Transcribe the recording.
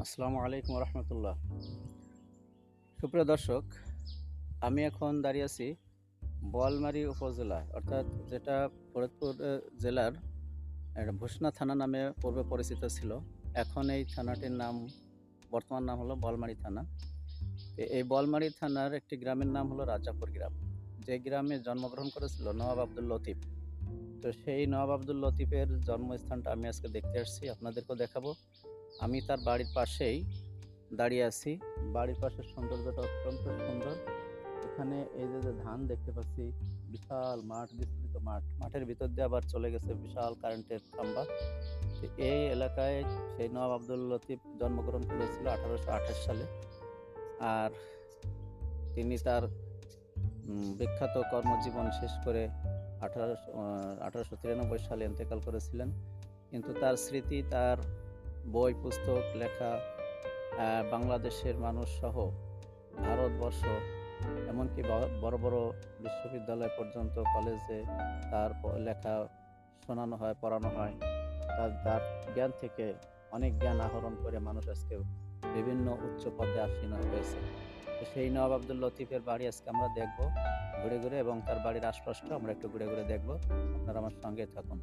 আসসালামু আলাইকুম রহমতুল্লাহ। সুপ্রিয় দর্শক, আমি এখন দাঁড়িয়ে আছি বোয়ালমারি উপজেলায় অর্থাৎ যেটা ফরিদপুর জেলার ভূষণা থানা নামে পূর্বে পরিচিত ছিল। এখন এই থানাটির নাম, বর্তমান নাম হলো বলমারি থানা। এই বলমারি থানার একটি গ্রামের নাম হলো রাজাপুর গ্রাম। যে গ্রামে জন্মগ্রহণ করেছিল নবাব আব্দুল লতিফ। তো সেই নবাব আব্দুল লতিফের জন্মস্থানটা আমি আজকে দেখতে আসছি, আপনাদেরকেও দেখাবো। আমি তার বাড়ির পাশেই দাঁড়িয়ে আছি। বাড়ির পাশের সৌন্দর্যটা অত্যন্ত সুন্দর। এখানে এই যে যে ধান দেখতে পাচ্ছি, বিশাল মাঠ, বিস্তৃত মাঠ। মাঠের ভিতর দিয়ে আবার চলে গেছে বিশাল কারেন্টের খাম্বা। এই এলাকায় সেই নবাব আব্দুল লতিফ জন্মগ্রহণ করেছিল আঠারোশো আঠাশ সালে। আর তিনি তার বিখ্যাত কর্মজীবন শেষ করে আঠারোশো আঠারোশো তিরানব্বই সালে ইন্তেকাল করেছিলেন। কিন্তু তার স্মৃতি, তার বই, পুস্তক, লেখা বাংলাদেশের মানুষ সহ ভারতবর্ষ, এমনকি বড় বড় বিশ্ববিদ্যালয় পর্যন্ত কলেজে তার লেখা শোনানো হয়, পড়ানো হয়। তার তার জ্ঞান থেকে অনেক জ্ঞান আহরণ করে মানুষ আজকে বিভিন্ন উচ্চ পদে আসীন হয়েছে সেই নবাব আব্দুল লতিফের বাড়ি আজকে আমরা দেখব ঘুরে ঘুরে এবং তার বাড়ির আশপাশটা আমরা একটু ঘুরে ঘুরে দেখব। আপনারা আমার সঙ্গে থাকুন।